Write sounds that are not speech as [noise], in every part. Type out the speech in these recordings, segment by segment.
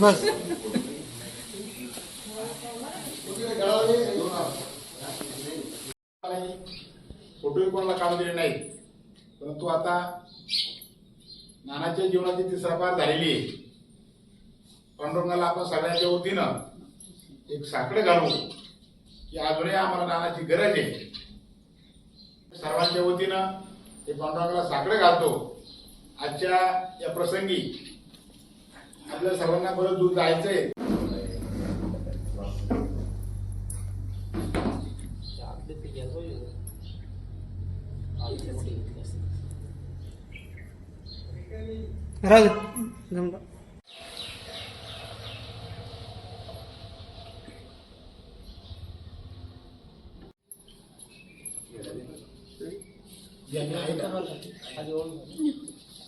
बस. फोटोही कोणाला काढून दिले नाही परंतु आता नानाच्या जीवनाची तिसरा पार झालेली आहे. पांडुरंगाला आपण सगळ्यांच्या वतीनं एक साकडे घालू की अजूनही आम्हाला नानाची गरज आहे. सर्वांच्या वतीनं ते पांडुरंगाला साकडे घालतो. आजच्या या प्रसंगी आपल्या सर्वांना बरं दूर जायचंय. ज्यांनी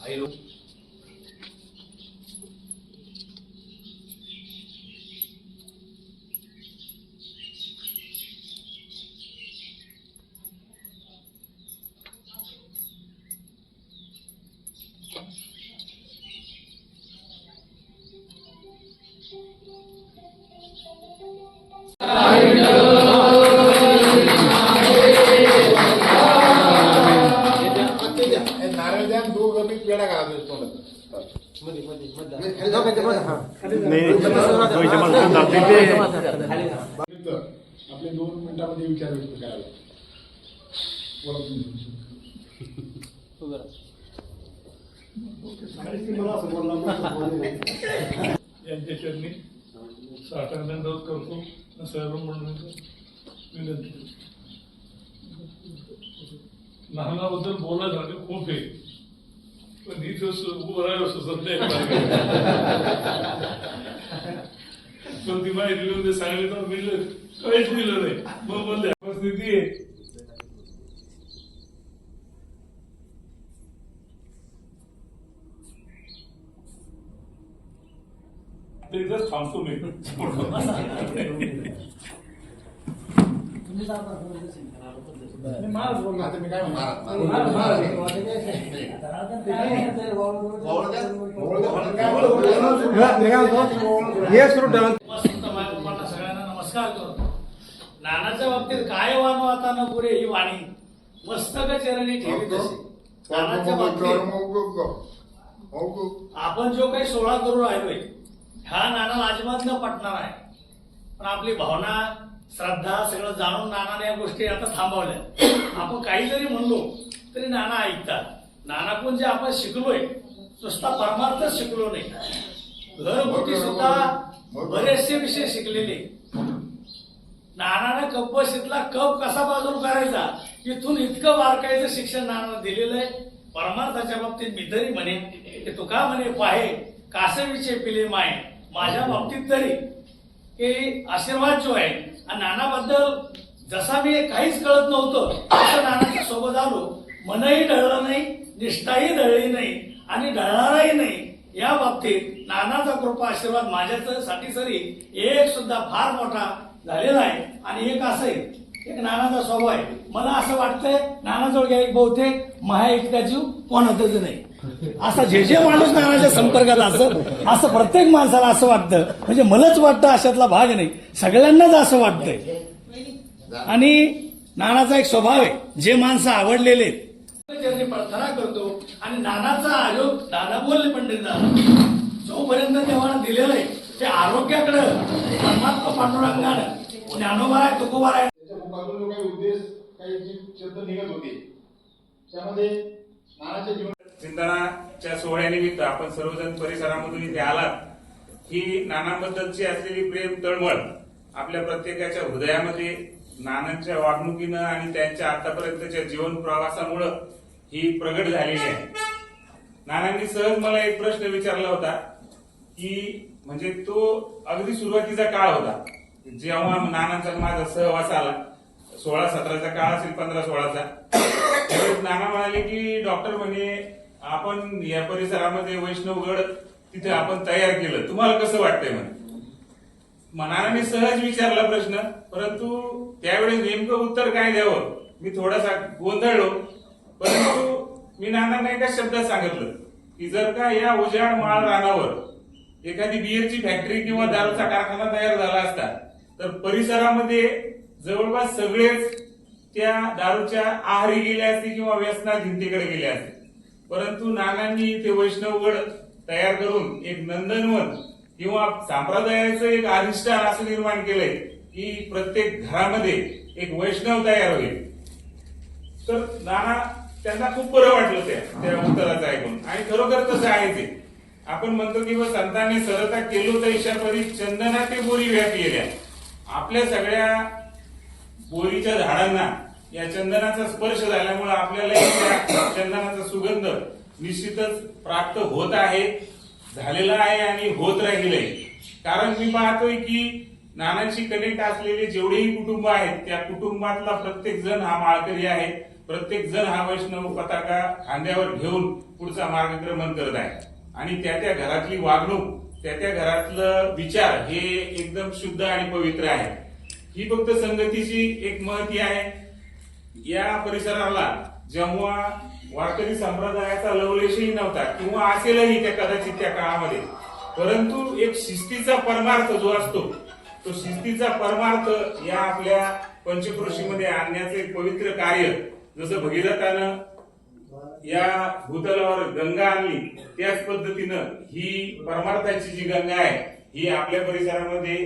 आहे आपले दोन मिनिटांमध्ये विचार व्यक्त. यांच्या चरणी करतो. सर्व मंडळींचं विनंती लहानाबद्दल बोलायसाठी खूप आहे. पण इथं सु- उभं राहावं सुचत मग पण ती माहिती होते ते सांगितलं मिळलं काहीच मिळलं नाही. मग म्हणले परिस्थिती आहे. ते थांबतो मी. [laughs] सगळ्यांना नमस्कार करतो. नानाच्या बाबतीत काय वाता न पुरे ही वाणी? मस्तक चरणी ठेवी तशी. नानाच्या बाबतीत आपण जो काही सोहळा करू राहिलोय ह्या नानाला अजिबात न पटणार आहे. पण आपली भावना श्रद्धा सगळं जाणून नानाने या गोष्टी आता थांबवल्या. आपण काही जरी म्हणलो तरी नाना ऐकतात. नानाकडून जे आपण शिकलोय नुसता परमार्थ शिकलो नाही. घरगुती सुद्धा बरेचसे विषय शिकलेले. नानानं कपबशीतला कप कसा बाजूला करायचा? इथून इतकं बारकायचं शिक्षण नानानं दिलेलं आहे. परमार्थाच्या बाबतीत मी तरी म्हणे की तुका म्हणे पाहे कासवीचे पिले माय? माझ्या बाबतीत तरी. की आशीर्वाद जो आहे आणि नानाबद्दल जसा मी काहीच कळत नव्हतं तसं नानाच्या सोबत आलो. मनही ढळलं नाही निष्ठाही ढळली नाही आणि ढळणारही नाही. या बाबतीत नानाचा कृपा आशीर्वाद माझ्यासाठी सरी एक सुद्धा फार मोठा झालेला आहे. आणि एक असं आहे एक नानाचा स्वभाव आहे. मला असं वाटतंय नानाजवळ घ्या एक बहुतेक महा इतका जीव कोणातच नाही. असा जे जे माणूस नानाच्या संपर्कात असं असं प्रत्येक माणसाला असं वाटतं. म्हणजे मलाच वाटतं अशातला भाग नाही. सगळ्यांनाच असं वाटतंय. आणि नानाचा एक स्वभाव आहे. जे माणसं आवडलेले आहेत, प्रार्थना करतो आणि नानाचा आयोग दादा बोलले पंडित दादा जोपर्यंत देवानं दिलेलं आहे ते आरोग्याकडं परमात्मा पांडुरंगानं ज्ञानोबा आहे तुकोबा आहे काही उद्देश काही जी शब्द निघत होते त्यामध्ये नानाच्या जीवन चिंतनाच्या सोहळ्यानिमित्त आपण सर्वजण परिसरामधून इथे आलात. ही नानांबद्दलची असलेली प्रेम तळमळ आपल्या प्रत्येकाच्या हृदयामध्ये नानांच्या वागणुकीनं आणि त्यांच्या आतापर्यंतच्या जीवन प्रवासामुळं ही प्रगट झालेली आहे. नानांनी सहज मला एक प्रश्न विचारला होता की म्हणजे तो अगदी सुरुवातीचा काळ होता जेव्हा नानांचा माझा सहवास आला सोळा सतराचा काळ असेल पंधरा सोळाचा. नाना म्हणाले की डॉक्टर म्हणे आपण या परिसरामध्ये वैष्णवगड तिथे आपण तयार केलं. तुम्हाला कसं वाटतंय म्हणे मी सहज विचारला प्रश्न परंतु त्यावेळेस नेमकं उत्तर काय द्यावं? मी थोडासा गोंधळलो परंतु मी नानांना एका शब्दात सांगितलं की जर का या उजाड माळ रानावर एखादी बियरची फॅक्टरी किंवा दारूचा कारखाना तयार झाला असता तर परिसरामध्ये जवळपास सगळेच त्या दारूच्या आहारी गेले असते किंवा व्यसना भिंतीकडे गेले असते परंतु नानांनी ते वैष्णवगड तयार करून एक नंदनवन किंवा संप्रदायाचं एक अधिष्ठान असं निर्माण केलंय की प्रत्येक घरामध्ये एक वैष्णव तयार होईल. तर नाना त्यांना खूप बरं वाटलं त्या त्या उत्तराचं ऐकून. आणि खरोखर तसं आहे ते. आपण म्हणतो की हो, संतांनी सरता केलो तर ईशापरी चंदना ते बोरी व्यापी गेल्या. आपल्या सगळ्या बोरीच्या झाडांना या चंदनाचा स्पर्श झाल्यामुळे आपल्याला चंदनाचा सुगंध निश्चितच प्राप्त होत आहे झालेला आहे आणि होत राहिलंय कारण मी पाहतोय की नानांशी कनेक्ट असलेले जेवढेही कुटुंब आहेत त्या कुटुंबातला प्रत्येक जण हा माळकरी आहे. प्रत्येक जण हा वैष्णव पताका खांद्यावर घेऊन पुढचा मार्गक्रमण करत आहे. आणि त्या त्या घरातली वागणूक त्या त्या घरातलं विचार हे एकदम शुद्ध आणि पवित्र आहे. ही फक्त संगतीची एक महती आहे. या परिसराला जेव्हा वारकरी संप्रदायाचा लवलेशही नव्हता किंवा असेलही त्या कदाचित त्या काळामध्ये. परंतु एक शिस्तीचा परमार्थ जो असतो तो शिस्तीचा परमार्थ या आपल्या पंचक्रोशीमध्ये आणण्याचे पवित्र कार्य जसं भगीरथानं या भूतलावर गंगा आणली त्याच पद्धतीनं ही परमार्थाची जी गंगा आहे ही आपल्या परिसरामध्ये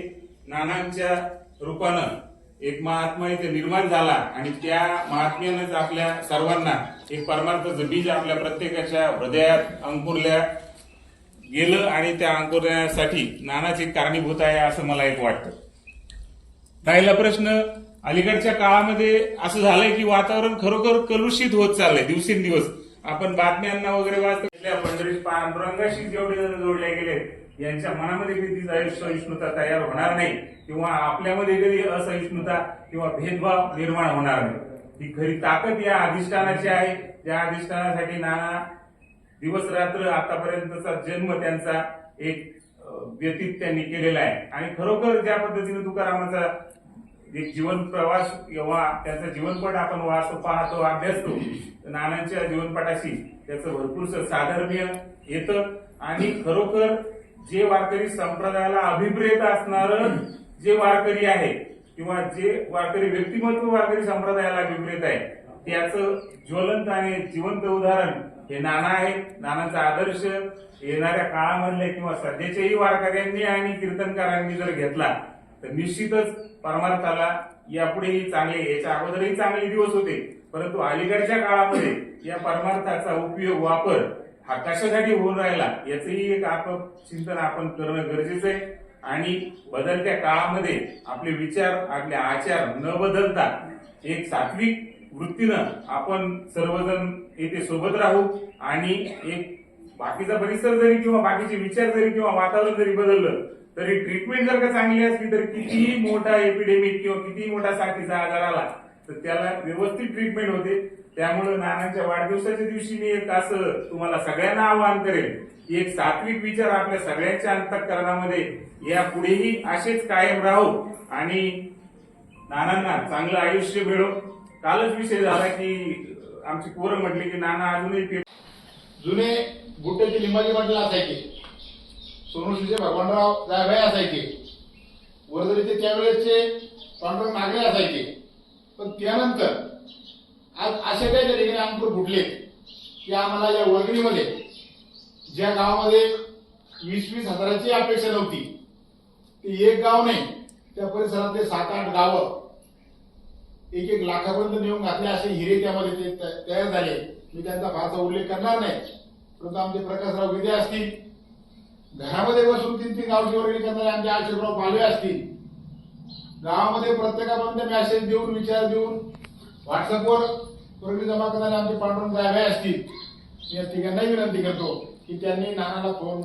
नानांच्या रूपानं एक महात्मा इथे निर्माण झाला आणि त्या महात्म्यानंच आपल्या सर्वांना एक परमार्थाचं बीज आपल्या प्रत्येकाच्या हृदयात अंकुरल्या गेलं आणि त्या अंकुरण्यासाठी नानाच एक कारणीभूत आहे असं मला एक वाटतं. राहिला प्रश्न अलीकडच्या काळामध्ये असं झालंय की वातावरण खरोखर कलुषित होत चाललंय दिवसेंदिवस. आपण बातम्यांना वगैरे वाचतो. पंढरी पांडुरंगाशी जेवढे जण जोडले गेले यांच्या मनामध्ये कधी असहिष्णुता तयार होणार नाही किंवा आपल्यामध्ये कधी असहिष्णुता किंवा भेदभाव निर्माण होणार नाही. ही खरी ताकद या अधिष्ठानाची आहे. त्या अधिष्ठानासाठी नाना दिवस रात्र आतापर्यंतचा जन्म त्यांचा एक व्यतीत त्यांनी केलेला आहे. आणि खरोखर ज्या पद्धतीने तुकारामाचा एक जीवन प्रवास किंवा त्यांचा जीवनपट आपण वाचतो पाहतो अभ्यासतो तर नानांच्या जीवनपटाशी त्याचं भरपूरसं साधर्म्य येतं. आणि खरोखर जे वारकरी संप्रदायाला अभिप्रेत असणार जे वारकरी आहे किंवा जे वारकरी व्यक्तिमत्व वारकरी संप्रदायाला अभिप्रेत आहे त्याचं ज्वलंत आणि जिवंत उदाहरण हे नाना आहे नानाचा आदर्श येणाऱ्या काळामधले किंवा सध्याच्याही वारकऱ्यांनी आणि कीर्तनकारांनी जर घेतला तर निश्चितच परमार्थाला यापुढेही चांगले याच्या अगोदरही चांगले दिवस होते. परंतु अलीकडच्या काळामध्ये या परमार्थाचा उपयोग वापर हा कशासाठी होऊन राहिला याचंही एक आप चिंतन आपण करणं गरजेचं आहे. आणि बदलत्या काळामध्ये आपले विचार आपले आचार न बदलता एक सात्विक वृत्तीनं आपण सर्वजण येथे सोबत राहू आणि एक बाकीचा परिसर जरी किंवा बाकीचे विचार जरी किंवा वातावरण जरी बदललं तरी ट्रीटमेंट जर का चांगली असली तर कितीही मोठा एपिडेमिक किंवा कितीही मोठा साथीचा आजार आला तर त्याला व्यवस्थित ट्रीटमेंट होते. त्यामुळे नानांच्या वाढदिवसाच्या दिवशी मी एक असं तुम्हाला सगळ्यांना आवाहन करेल एक सात्विक विचार आपल्या सगळ्यांच्या अंतकरणामध्ये या पुढेही असेच कायम राहू आणि नानांना चांगलं आयुष्य मिळो. कालच विषय झाला की आमची पोरं म्हटली की नाना अजूनही [laughs] जुने गुट्ट्याचे लिंबाचे पाटील असायचे. सोनुशीचे भगवानराव जायभाई असायचे. वर्धरीचे त्यावेळेसचे पांडुरंग नागरे असायचे. पण त्यानंतर आज असे काही त्या ठिकाणी अंकुर फुटले की आम्हाला या वर्गणीमध्ये ज्या गावामध्ये वीस वीस हजाराची अपेक्षा नव्हती ती एक गाव नाही त्या परिसरातले सात आठ गावं एक एक लाखापर्यंत नेऊन घातले असे हिरे त्यामध्ये ते तयार झाले. मी त्यांचा फारसा उल्लेख करणार नाही. परंतु आमचे प्रकाशराव विदे असतील घरामध्ये बसून तीन तीन गावची वर्गणी करणारे आमचे आशिषराव पालवे असतील गावामध्ये प्रत्येकापर्यंत मेसेज देऊन विचार देऊन व्हॉट्सअपवर वर्गणी जमा करणारे आमचे पांडुरंग साहेब असतील. मी या ठिकाणी विनंती करतो की त्यांनी नानाला फोन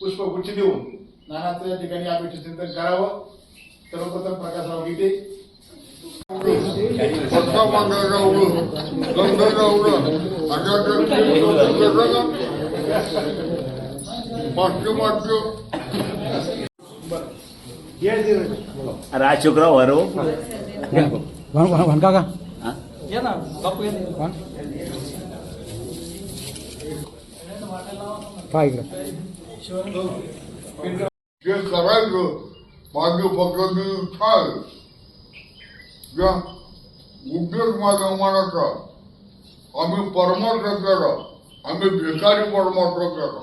पुष्पगुच्छ देऊन नानाचं या ठिकाणी अपेक्षा चिंतन करावं. सर्वप्रथम प्रकाशराव गीते. पक्का मांडा रावलं गंध रावलं पाश्चिमात्य राजशुक्राव वरो. भणका का ये बापू ये जे करायचं माझे फक्त ठाल या उद्देश माझा मनाचा आम्ही परमार्थ करा आम्ही भिकारी परमार्थ करा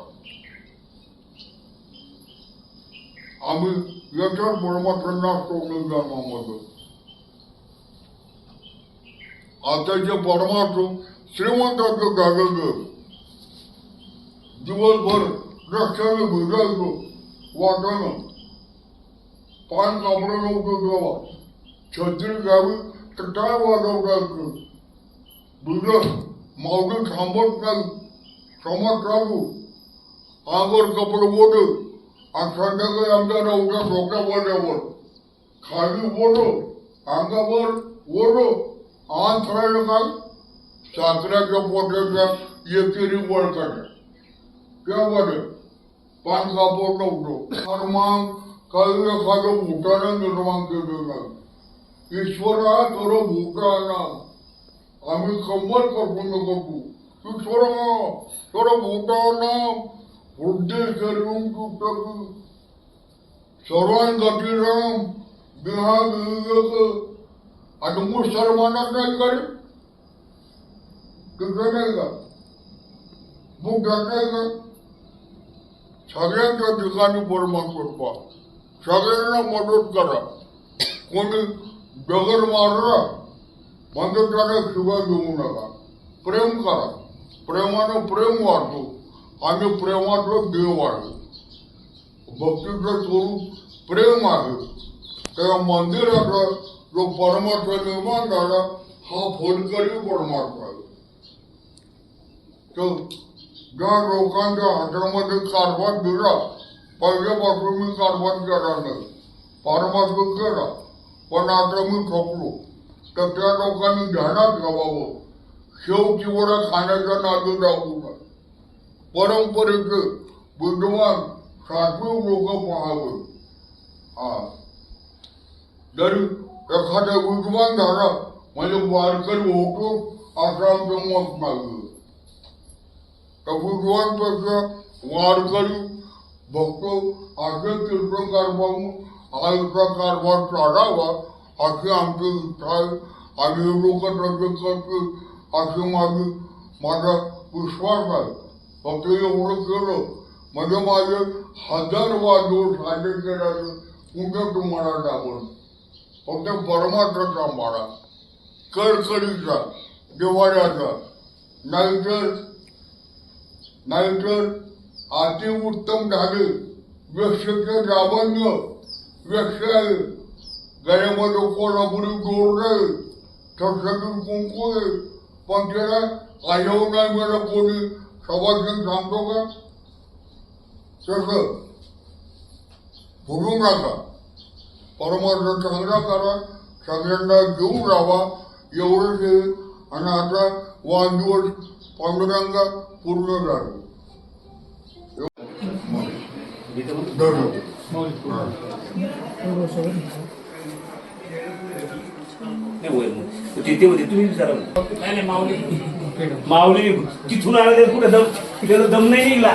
आम्ही याच्यावर परमार्थ नसतो जन्मामध्ये आताचे परमार्थ श्रीमंताचं झालं दिवसभर रस्त्याने भिजायचो वाटाणं. पान कापडं नव्हतं तेव्हा. छत्री घ्यावी तर काय वाजवतायचं भिजत मावडी थांबत नाही. समज राहू अंगावर कपडे बोट आणि संध्याकाळी आमच्या नवऱ्या डोक्या बोट्यावर खाली बोट अंगावर ओढ. आण थरायला काय साखऱ्याच्या पोट्याच्या एकेरी वळकाच्या त्यामध्ये पान कापड नव्हतं. तर मग काही एखादं भूतानं निर्माण केलं नाही ईश्वरा तर भूताना आम्ही कंबर करपून करतो ईश्वरा तर भूताना बुद्धी करून तू सर्वांगतीराम बिहा विवेक आणि मुसलमानात नाही करी. तुझं नाही का मुख्यात नाही का सगळ्यांच्या ठिकाणी परमात्मा करपा सगळ्यांना मदत करा. कोणी दगड मारला म्हणजे त्याला शिवाय देऊ नका. प्रेम करा. प्रेमानं प्रेम वाढतो आणि प्रेमातलं देव वाढतो. भक्तीचं स्वरूप प्रेम आहे. त्या मंदिराचं जो परमार्थ निर्माण झाला हा फलकरी परमात्मा आहे तर ज्या लोकांच्या हातामध्ये कारभार दिला पहिल्यापासून मी कारभार केला नाही परमात्मा केला पण आता मी थकलो तर त्या लोकांनी ध्यानात ठेवावं शेव चिवडा खाण्याच्या नादी जाऊ नये परंपरेचे विद्वान सात्विक लोक पाहावे हा। जरी एखाद्या विद्वान झाला म्हणजे वारकरी होतो असं आमचं मत नाही तर विद्वानपेक्षा वारकरी बघतो असे कीर्तन कारभार आयुष्या कारभार चालावा अशी आमची इच्छा आहे आणि हे लोक तसे करतील अशी माझी माझा विश्वास आहे फक्त एवढं केलं म्हणजे माझे हजार वाजवून साजरे केल्याचं कुठे तुम्हाला दाखवलं फक्त परमार्थाचा मारा. कडकडीचा दिवाळ्याचा नाहीतर नाहीतर अतिउत्तम झाले. व्यक्षचे लावण्य व्यक्ष आहे. गळ्यामध्ये कोल्हापुरी जोड नाही. ठसठसीत कुंकू आहे. पण त्याला आयव नाही मला कोणी. सभाषण सांगतो का? तसं. भरून नका परमार्थ चांगला करा सगळ्यांना घेऊन राहा एवढंच आहे आणि आता वाढदिवस पांडुरंगा पूर्ण झाले. तुम्ही माऊली माऊली तिथून आला कुठे दम त्याला दम नाही निघला.